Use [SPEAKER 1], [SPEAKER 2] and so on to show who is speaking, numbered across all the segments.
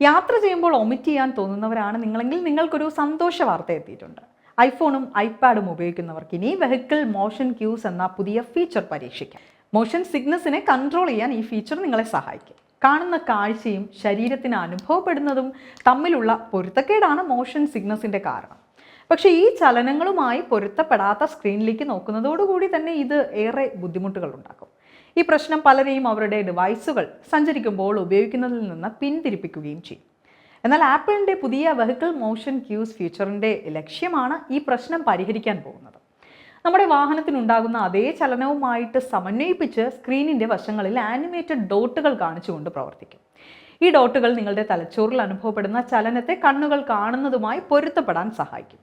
[SPEAKER 1] യാത്ര ചെയ്യുമ്പോൾ ഒമിറ്റ് ചെയ്യാൻ തോന്നുന്നവരാണ് നിങ്ങളെങ്കിൽ നിങ്ങൾക്കൊരു സന്തോഷ വാർത്ത എത്തിയിട്ടുണ്ട്. ഐഫോണും ഐപാഡും ഉപയോഗിക്കുന്നവർക്ക് ഇനി വെഹിക്കിൾ മോഷൻ ക്യൂസ് എന്ന പുതിയ ഫീച്ചർ പരീക്ഷിക്കാം. മോഷൻ സിഗ്നസിനെ കൺട്രോൾ ചെയ്യാൻ ഈ ഫീച്ചർ നിങ്ങളെ സഹായിക്കും. കാണുന്ന കാഴ്ചയും ശരീരത്തിന് അനുഭവപ്പെടുന്നതും തമ്മിലുള്ള പൊരുത്തക്കേടാണ് മോഷൻ സിഗ്നസിന്റെ കാരണം. പക്ഷേ ഈ ചലനങ്ങളുമായി പൊരുത്തപ്പെടാത്ത സ്ക്രീനിലേക്ക് നോക്കുന്നതോടുകൂടി തന്നെ ഇത് ഏറെ ബുദ്ധിമുട്ടുകൾ ഉണ്ടാക്കും ഈ പ്രശ്നം പലരെയും അവരുടെ ഡിവൈസുകൾ സഞ്ചരിക്കുമ്പോൾ ഉപയോഗിക്കുന്നതിൽ നിന്ന് പിന്തിരിപ്പിക്കുകയും ചെയ്യും. എന്നാൽ ആപ്പിളിന്റെ പുതിയ വെഹിക്കിൾ മോഷൻ ക്യൂസ് ഫീച്ചറിന്റെ ലക്ഷ്യമാണ് ഈ പ്രശ്നം പരിഹരിക്കാൻ പോകുന്നത്. നമ്മുടെ വാഹനത്തിനുണ്ടാകുന്ന അതേ ചലനവുമായിട്ട് സമന്വയിപ്പിച്ച് സ്ക്രീനിന്റെ വശങ്ങളിൽ ആനിമേറ്റഡ് ഡോട്ടുകൾ കാണിച്ചുകൊണ്ട് പ്രവർത്തിക്കും. ഈ ഡോട്ടുകൾ നിങ്ങളുടെ തലച്ചോറിൽ അനുഭവപ്പെടുന്ന ചലനത്തെ കണ്ണുകൾ കാണുന്നതുമായി പൊരുത്തപ്പെടാൻ സഹായിക്കും.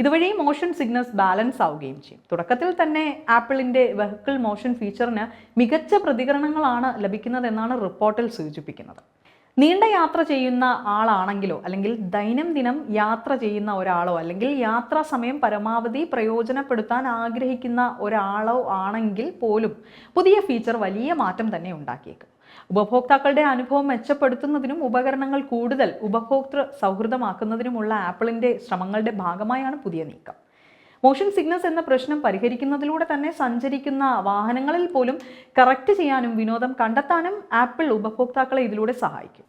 [SPEAKER 1] ഇതുവഴി മോഷൻ സിഗ്നൽസ് ബാലൻസ് ആവുകയും ചെയ്യും. തുടക്കത്തിൽ തന്നെ ആപ്പിളിന്റെ വെഹിക്കിൾ മോഷൻ ഫീച്ചറിന് മികച്ച പ്രതികരണങ്ങളാണ് ലഭിക്കുന്നതെന്നാണ് റിപ്പോർട്ടിൽ സൂചിപ്പിക്കുന്നത്. നീണ്ട യാത്ര ചെയ്യുന്ന ആളാണെങ്കിലോ അല്ലെങ്കിൽ ദൈനംദിനം യാത്ര ചെയ്യുന്ന ഒരാളോ അല്ലെങ്കിൽ യാത്രാ സമയം പരമാവധി പ്രയോജനപ്പെടുത്താൻ ആഗ്രഹിക്കുന്ന ഒരാളോ ആണെങ്കിൽ പോലും പുതിയ ഫീച്ചർ വലിയ മാറ്റം തന്നെ ഉണ്ടാക്കിയേക്കും. ഉപഭോക്താക്കളുടെ അനുഭവം മെച്ചപ്പെടുത്തുന്നതിനും ഉപകരണങ്ങൾ കൂടുതൽ ഉപഭോക്തൃ സൗഹൃദമാക്കുന്നതിനുമുള്ള ആപ്പിളിന്റെ ശ്രമങ്ങളുടെ ഭാഗമായാണ് പുതിയ നീക്കം. മോഷൻ സിഗ്നസ് എന്ന പ്രശ്നം പരിഹരിക്കുന്നതിലൂടെ തന്നെ സഞ്ചരിക്കുന്ന വാഹനങ്ങളിൽ പോലും കറക്റ്റ് ചെയ്യാനും വിനോദം കണ്ടെത്താനും ആപ്പിൾ ഉപഭോക്താക്കളെ ഇതിലൂടെ സഹായിക്കും.